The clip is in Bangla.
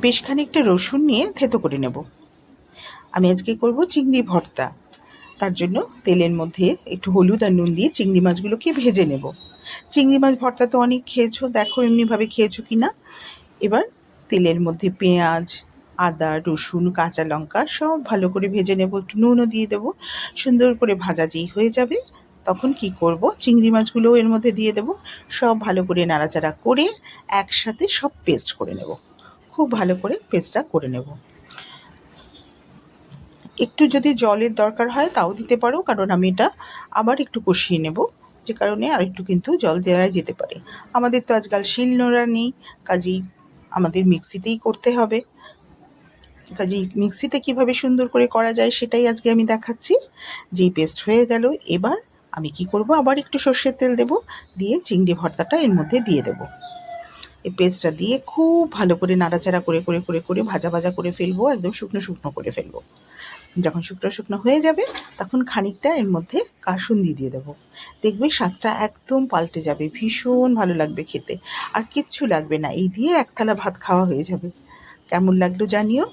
বেশ খানিকটা রসুন নিয়ে থেতো করে নেব। আমি আজকে করব চিংড়ি ভর্তা। তার জন্য তেলের মধ্যে একটু হলুদ আর নুন দিয়ে চিংড়ি মাছগুলোকে ভেজে নেব। চিংড়ি মাছ ভর্তা তো অনেক খেয়েছো, দেখো এমনিভাবে খেয়েছো কি না এবার তেলের মধ্যে পেঁয়াজ, আদা, রসুন, কাঁচা লঙ্কা সব ভালো করে ভেজে নেব। একটু নুনও দিয়ে দেবো। সুন্দর করে ভাজা যেই হয়ে যাবে, তখন কি করব? চিংড়ি মাছগুলোও এর মধ্যে দিয়ে দেব। সব ভালো করে নাড়াচাড়া করে একসাথে সব পেস্ট করে নেব। খুব ভালো করে পেস্টটা করে নেব। একটু যদি জলের দরকার হয় তাও দিতে পারো, কারণ আমি এটা আবার একটু কষিয়ে নেব, যে কারণে আর একটু কিন্তু জল দেওয়া যেতে পারে। আমাদের তো আজকাল শিল নোড়া নেই, কাজেই আমাদের মিক্সিতেই করতে হবে। কাজেই মিক্সিতে কীভাবে সুন্দর করে করা যায় সেটাই আজকে আমি দেখাচ্ছি। যেই পেস্ট হয়ে গেল, এবার আমি কি করব? আবার একটু সর্ষের তেল দেব, দিয়ে চিংড়ি ভর্তাটা এর মধ্যে দিয়ে দেব। এই পেস্টটা দিয়ে খুব ভালো করে নাড়াচাড়া করে করে করে করে ভাজা ভাজা করে ফেলব, একদম শুকনো শুকনো করে ফেলব। যখন শুকনো শুকনো হয়ে যাবে, তখন খানিকটা এর মধ্যে কাসুন্দি দিয়ে দেবো। দেখবে স্বাদটা একদম পাল্টে যাবে, ভীষণ ভালো লাগবে খেতে। আর কিচ্ছু লাগবে না, এই দিয়ে এক থালা ভাত খাওয়া হয়ে যাবে। কেমন লাগল জানিও?